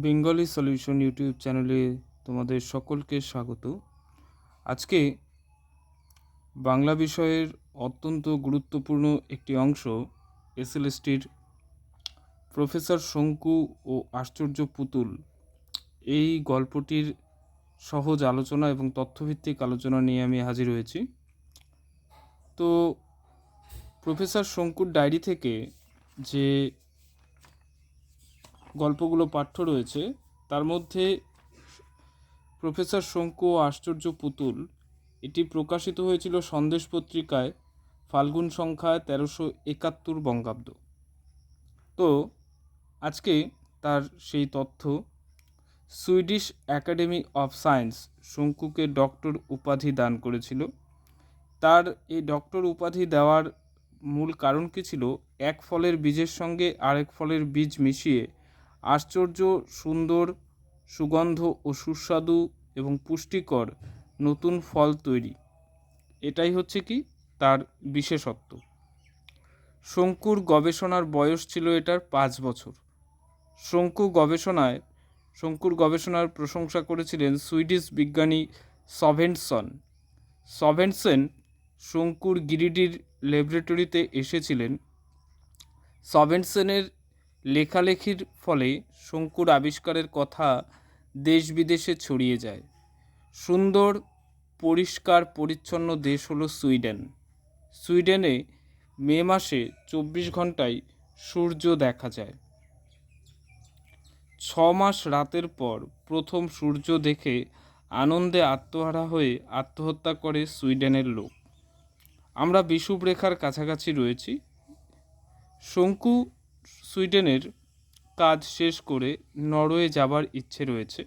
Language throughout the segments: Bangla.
বেঙ্গলি সলিউশন ইউটিউব চ্যানেলে তোমাদের সকলকে স্বাগত। আজকে বাংলা বিষয়ের অত্যন্ত গুরুত্বপূর্ণ একটি অংশ এসএলএসটির প্রফেসর শঙ্কু ও আশ্চর্য পুতুল। এই গল্পটির সহজ আলোচনা এবং তথ্যভিত্তিক আলোচনা নিয়ে আমি হাজির হয়েছি। তো প্রফেসর শঙ্কুর ডায়েরি থেকে যে গল্পগুলো পাঠ্য রয়েছে। তার মধ্যে প্রফেসর শঙ্কু ও আশ্চর্য পুতুল। এটি প্রকাশিত হয়েছিল সন্দেশ পত্রিকায়, ফাল্গুন সংখ্যায় তেরোশো একাত্তর বঙ্গাব্দ। তো, আজকে তার সেই তথ্য। সুইডিশ একাডেমি অফ সায়েন্স শঙ্কুকে ডক্টর উপাধি দান করেছিল। তার এই ডক্টর উপাধি দেওয়ার মূল কারণ কী ছিল? এক ফলের বীজের সঙ্গে আরেক ফলের বীজ মিশিয়ে আশ্চর্য, সুন্দর, সুগন্ধ ও সুস্বাদু এবং পুষ্টিকর নতুন ফল তৈরি। এটাই হচ্ছে কি? তার বিশেষত্ব। শঙ্কুর গবেষণার বয়স ছিল এটার পাঁচ বছর। শঙ্কু গবেষণায়, শঙ্কুর গবেষণার প্রশংসা করেছিলেন সুইডিশ বিজ্ঞানী সভেন্সন। সভেন্সেন শঙ্কুর গিরিডির ল্যাবরেটরিতে এসেছিলেন। সভেন্সেনের লেখালেখির ফলে শঙ্কুর আবিষ্কারের কথা দেশ বিদেশে ছড়িয়ে যায়। সুন্দর, পরিষ্কার, পরিচ্ছন্ন দেশ হলো সুইডেন। সুইডেনে মে মাসে চব্বিশ ঘন্টায় সূর্য দেখা যায়। ছ মাস রাতের পর প্রথম সূর্য দেখে আনন্দে আত্মহারা হয়ে আত্মহত্যা করে সুইডেনের লোক। আমরা বিষুব রেখার কাছাকাছি রয়েছি। শঙ্কু সুইডেনের কাজ শেষ করে নরওয়ে যাবার ইচ্ছে রয়েছে।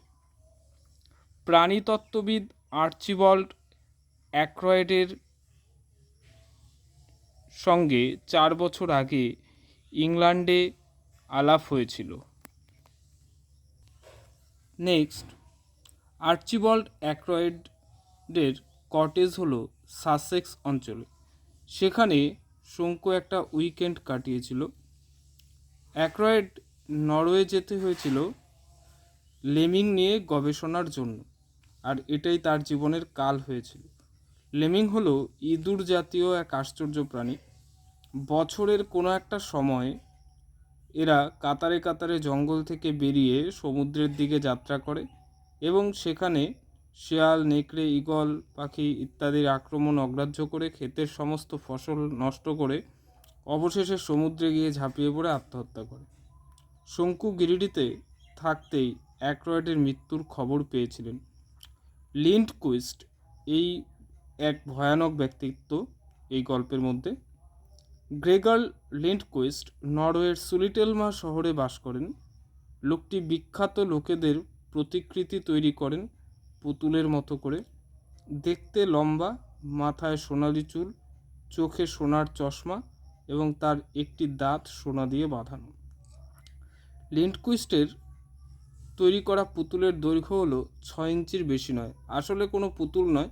প্রাণীতত্ত্ববিদ আর্চিবল্ড অ্যাক্রয়েডের সঙ্গে চার বছর আগে ইংল্যান্ডে আলাপ হয়েছিল। নেক্সট, আর্চিবল্ড অ্যাক্রয়েডের কটেজ হলো সাসেক্স অঞ্চলে। সেখানে শঙ্কু একটা উইকেন্ড কাটিয়েছিল। অ্যাক্রয়েড নরওয়ে যেতে হয়েছিল লেমিং নিয়ে গবেষণার জন্য, আর এটাই তার জীবনের কাল হয়েছিল। লেমিং হলো ইঁদুর জাতীয় এক আশ্চর্য প্রাণী। বছরের কোনো একটা সময় এরা কাতারে কাতারে জঙ্গল থেকে বেরিয়ে সমুদ্রের দিকে যাত্রা করে এবং সেখানে শেয়াল, নেকড়ে, ঈগল, পাখি ইত্যাদির আক্রমণ অগ্রাহ্য করে ক্ষেতের সমস্ত ফসল নষ্ট করে অবশেষে সমুদ্রে গিয়ে ঝাঁপিয়ে পড়ে আত্মহত্যা করে। শঙ্কু গিরিডিতে থাকতেই অ্যাক্রয়েডের মৃত্যুর খবর পেয়েছিলেন। লিন্ড কুইস্ট, এই এক ভয়ানক ব্যক্তিত্ব এই গল্পের মধ্যে। গ্রেগার লিন্ড কুইস্ট নরওয়ের সুলিটেলমা শহরে বাস করেন। লোকটি বিখ্যাত লোকেদের প্রতিকৃতি তৈরি করেন পুতুলের মতো করে। দেখতে লম্বা, মাথায় সোনালি চুল, চোখে সোনার চশমা এবং তার একটি দাঁত সোনা দিয়ে বাঁধানো। লিন্ডকুইস্টের তৈরি করা পুতুলের দৈর্ঘ্য হলো ছয় ইঞ্চির বেশি নয়। আসলে কোনো পুতুল নয়,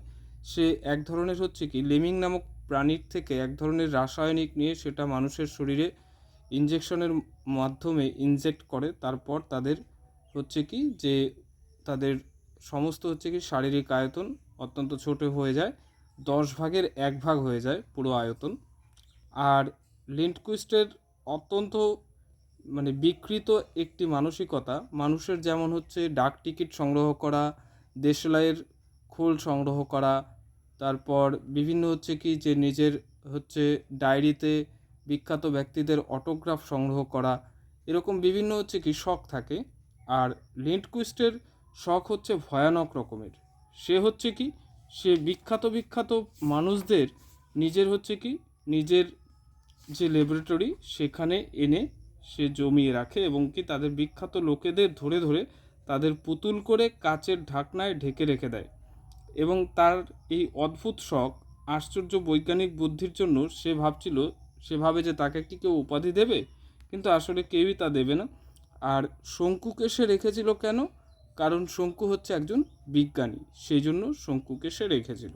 সে এক ধরনের হচ্ছে কি, লেমিং নামক প্রাণীর থেকে এক ধরনের রাসায়নিক নিয়ে সেটা মানুষের শরীরে ইনজেকশনের মাধ্যমে ইনজেক্ট করে। তারপর তাদের হচ্ছে কি, যে তাদের সমস্ত হচ্ছে কি শারীরিক আয়তন অত্যন্ত ছোট হয়ে যায়, দশ ভাগের এক ভাগ হয়ে যায় পুরো আয়তন। আর লিন্টকুইস্টের অত্যন্ত মানে বিকৃত একটি মানসিকতা। মানুষের যেমন হচ্ছে ডাক টিকিট সংগ্রহ করা, দেশলাইয়ের খোল সংগ্রহ করা, তারপর বিভিন্ন হচ্ছে কি যে নিজের হচ্ছে ডায়েরিতে বিখ্যাত ব্যক্তিদের অটোগ্রাফ সংগ্রহ করা, এরকম বিভিন্ন হচ্ছে কি শখ থাকে। আর লিন্টকুইস্টের শখ হচ্ছে ভয়ানক রকমের। সে হচ্ছে কি, সে বিখ্যাত বিখ্যাত মানুষদের নিজের হচ্ছে কি, নিজের যে ল্যাবরেটরি সেখানে এনে সে জমিয়ে রাখে এবং কি তাদের বিখ্যাত লোকেদের ধরে ধরে তাদের পুতুল করে কাচের ঢাকনায় ঢেকে রেখে দেয়। এবং তার এই অদ্ভুত শখ, আশ্চর্য বৈজ্ঞানিক বুদ্ধির জন্য সে ভাবছিল, সে ভাবে যে তাকে কি কেউ উপাধি দেবে? কিন্তু আসলে কেউই তা দেবে না। আর শঙ্কুকে সে রেখেছিল কেন? কারণ শঙ্কু হচ্ছে একজন বিজ্ঞানী, সেই জন্য শঙ্কুকে সে রেখেছিল।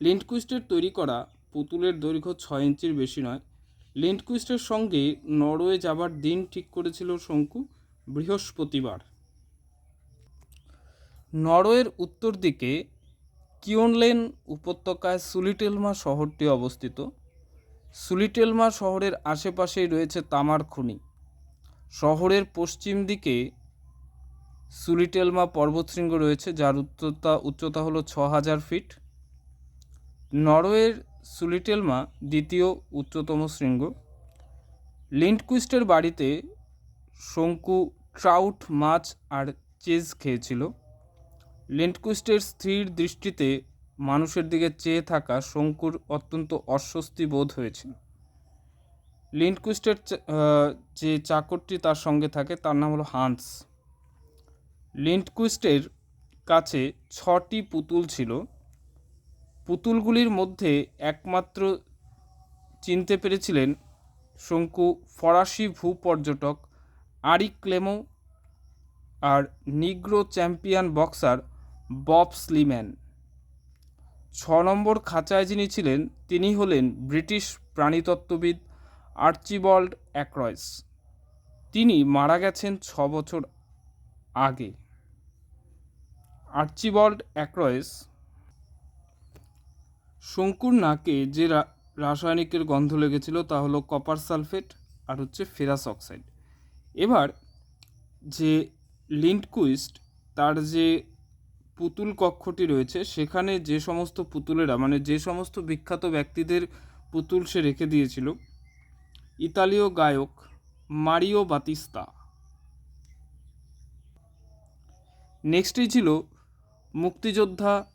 লিন্টকুইস্টের তৈরি করা পুতুলের দৈর্ঘ্য ছয় ইঞ্চির বেশি নয়। লিন্টকুইস্টের সঙ্গে নরওয়ে যাবার দিন ঠিক করেছিল শঙ্কু, বৃহস্পতিবার। নরওয়ের উত্তর দিকে কিওনলেন উপত্যকায় সুলিটেলমা শহরটি অবস্থিত। সুলিটেলমা শহরের আশেপাশেই রয়েছে তামার খনি। শহরের পশ্চিম দিকে সুলিটেলমা পর্বতশৃঙ্গ রয়েছে, যার উচ্চতা উচ্চতা হলো ছ হাজার ফিট। নরওয়ের সুলিটেলমা দ্বিতীয় উচ্চতম শৃঙ্গ। লিন্ডকুইস্টের বাড়িতে শঙ্কু, ট্রাউট, মাছ আর চেজ খেয়েছিল। লিন্ডকুইস্টের স্থির দৃষ্টিতে মানুষের দিকে চেয়ে থাকা শঙ্কুর অত্যন্ত অস্বস্তি বোধ হয়েছিল লিন্ডকুইস্টের যে চাকরটি তার সঙ্গে থাকে, তার নাম হলো হান্স। লিন্ডকুইস্টের কাছে ছটি পুতুল ছিল। পুতুলগুলির মধ্যে একমাত্র চিনতে পেরেছিলেন শঙ্কু ফরাসি ভূপর্যটক আরিক ক্লেমো আর negro champion boxer Bob Sleeman. ছ নম্বর খাঁচায় যিনি ছিলেন, তিনি হলেন ব্রিটিশ প্রাণীতত্ত্ববিদ আর্চিবল্ড অ্যাক্রয়েস। তিনি মারা গেছেন ছ বছর আগে। আর্চিবল্ড অ্যাক্রয়েস শঙ্কুর নাকে যে রাসায়নিকের গন্ধ লেগেছিল তা হলো কপার সালফেট আর হচ্ছে ফেরাস অক্সাইড এবার যে লিন্ডকুইস্ট তার যে পুতুল কক্ষটি রয়েছে, সেখানে যে সমস্ত পুতুলেরা মানে যে সমস্ত বিখ্যাত ব্যক্তিদের পুতুল সে রেখে দিয়েছিল, ইতালীয় গায়ক মারিও বাতিস্তা। নেক্সটই ছিল মুক্তিযোদ্ধা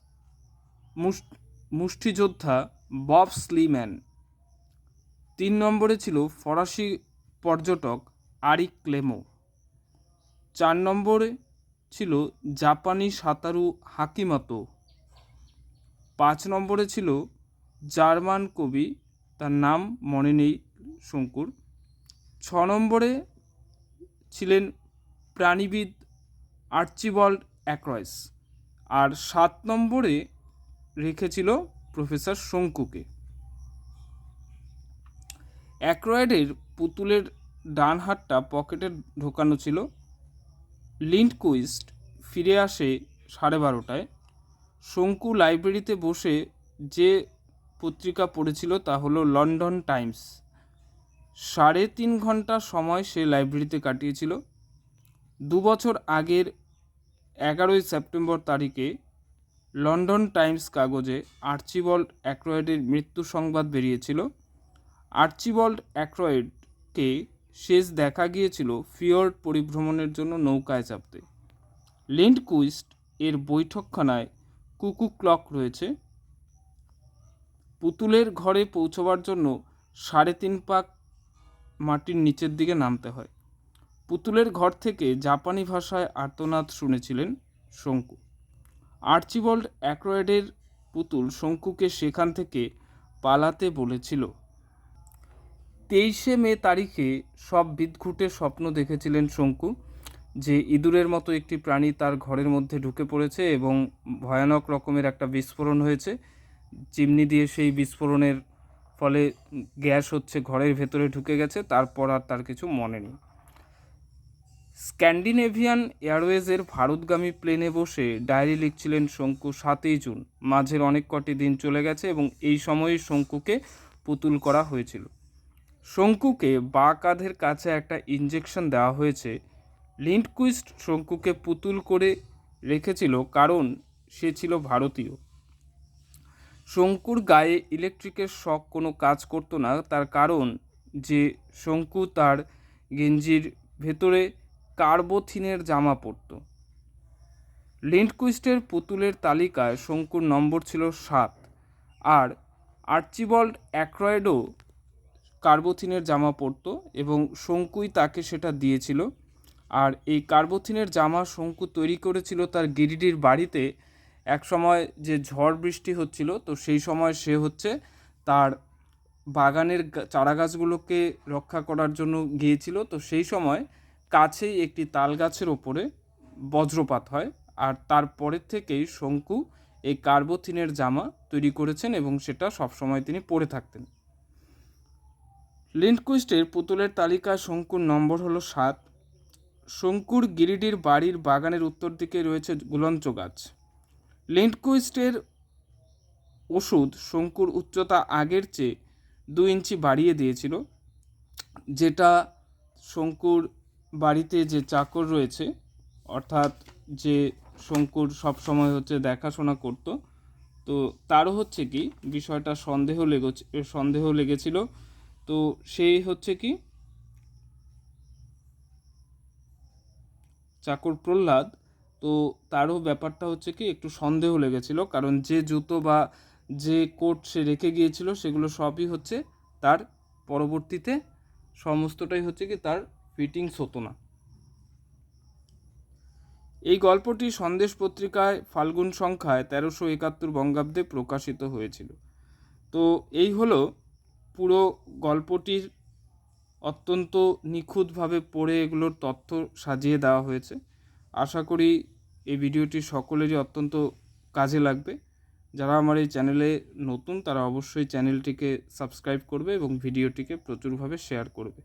মুস- মুষ্টিযোদ্ধা বব স্লিম্যান। তিন নম্বরে ছিল ফরাসি পর্যটক আরিক ক্লেমো। চার নম্বরে ছিল জাপানি সাঁতারু হাকিমাতো। পাঁচ নম্বরে ছিল জার্মান কবি, তার নাম মনে নেই শঙ্কুর। ছ নম্বরে ছিলেন প্রাণীবিদ আর্চিবল্ড অ্যাক্রয়েস। আর সাত নম্বরে রেখেছিল প্রফেসর শঙ্কুকে। অ্যাক্রয়েডের পুতুলের ডান হাতটা পকেটে ঢোকানো ছিল। লিন্ডকুইস্ট ফিরে আসে সাড়ে বারোটায়। শঙ্কু লাইব্রেরিতে বসে যে পত্রিকা পড়েছিল তা হলো লন্ডন টাইমস। সাড়ে তিন ঘণ্টা সময় সে লাইব্রেরিতে কাটিয়েছিল। দু বছর আগের এগারোই সেপ্টেম্বর তারিখে লন্ডন টাইমস কাগজে আর্চিবল্ড অ্যাক্রয়েডের মৃত্যু সংবাদ বেরিয়েছিল। আর্চিবল্ড অ্যাক্রয়েডকে শেষ দেখা গিয়েছিল ফিওর্ড পরিভ্রমণের জন্য নৌকায় চাপতে। লিন্ড কুইস্ট এর বৈঠকখানায় কুকু ক্লক রয়েছে। পুতুলের ঘরে পৌঁছবার জন্য সাড়ে তিন পাক মাটির নিচের দিকে নামতে হয়। পুতুলের ঘর থেকে জাপানি ভাষায় আর্তনাদ শুনেছিলেন শঙ্কু। আর্চিবল্ড অ্যাক্রয়েডের পুতুল শঙ্কুকে সেখান থেকে পালাতে বলেছিল। তেইশে মে তারিখে সব বিদঘুটে স্বপ্ন দেখেছিলেন শঙ্কু, যে ইঁদুরের মতো একটি প্রাণী তার ঘরের মধ্যে ঢুকে পড়েছে এবং ভয়ানক রকমের একটা বিস্ফোরণ হয়েছে। চিমনি দিয়ে সেই বিস্ফোরণের ফলে গ্যাস হচ্ছে, ঘরের ভেতরে ঢুকে গেছে, তারপর আর তার কিছু মনে নেই। স্ক্যান্ডিনেভিয়ান এয়ারওয়েজের ভারতগামী প্লেনে বসে ডায়েরি লিখছিলেন শঙ্কু সাতই জুন। মাঝের অনেক কটি দিন চলে গেছে এবং এই সময়ে শঙ্কুকে পুতুল করা হয়েছিল। শঙ্কুকে বা কাঁধের কাছে একটা ইঞ্জেকশন দেওয়া হয়েছে। লিন্ডকুইস্ট শঙ্কুকে পুতুল করে রেখেছিল কারণ সে ছিল ভারতীয়। শঙ্কুর গায়ে ইলেকট্রিকের শখ কোনো কাজ করতো না, তার কারণ যে শঙ্কু তার গেঞ্জির ভেতরে কার্বোথিনের জামা পরতো। লিন্ডকুইস্টের পুতুলের তালিকায় শঙ্কুর নম্বর ছিল সাত আর আর্চিবল্ড অ্যাক্রয়েডও কার্বোথিনের জামা পরতো এবং শঙ্কুই তাকে সেটা দিয়েছিল। আর এই কার্বোথিনের জামা শঙ্কু তৈরি করেছিল তার গিরিডির বাড়িতে এক সময় যে ঝড় বৃষ্টি হচ্ছিল, তো সেই সময় সে হচ্ছে তার বাগানের চারা গাছগুলোকে রক্ষা করার জন্য গিয়েছিল। তো সেই সময় কাছেই একটি তাল গাছের ওপরে বজ্রপাত হয় আর তারপরের থেকেই শঙ্কু এই কার্বোথিনের জামা তৈরি করেছেন এবং সেটা সবসময় তিনি পরে থাকতেন। লিন্ডকুইস্টের পুতুলের তালিকায় শঙ্কুর নম্বর হলো সাত। শঙ্কুর গিরিডির বাড়ির বাগানের উত্তর দিকে রয়েছে গুলঞ্চ গাছ। লিন্টকুইস্টের ওষুধ শঙ্কুর উচ্চতা আগের চেয়ে দু ইঞ্চি বাড়িয়ে দিয়েছিল, যেটা শঙ্কুর বাড়িতে যে চাকর রয়েছে, অর্থাৎ যে শঙ্কুর সব সময় হচ্ছে দেখাশোনা করতো, তো তারও হচ্ছে কি বিষয়টা সন্দেহ লেগেছে সন্দেহ লেগেছিল। তো সেই হচ্ছে কি চাকর প্রহ্লাদ, তো তারও ব্যাপারটা হচ্ছে কি একটু সন্দেহ লেগেছিল, কারণ যে জুতো বা যে কোট সে রেখে গিয়েছিল, সেগুলো সবই হচ্ছে তার পরবর্তীতে, সমস্তটাই হচ্ছে কি তার ফিটিংস হতো না। এই গল্পটি সন্দেশ পত্রিকায় ফাল্গুন সংখ্যায় তেরোশো একাত্তর বঙ্গাব্দে প্রকাশিত হয়েছিল। তো এই হলো পুরো গল্পটির অত্যন্ত নিখুঁতভাবে পড়ে এগুলোর তথ্য সাজিয়ে দেওয়া হয়েছে। আশা করি এই ভিডিওটি সকলেরই অত্যন্ত কাজে লাগবে। যারা আমার এই চ্যানেলে নতুন, তারা অবশ্যই চ্যানেলটিকে সাবস্ক্রাইব করবে এবং ভিডিওটিকে প্রচুরভাবে শেয়ার করবে।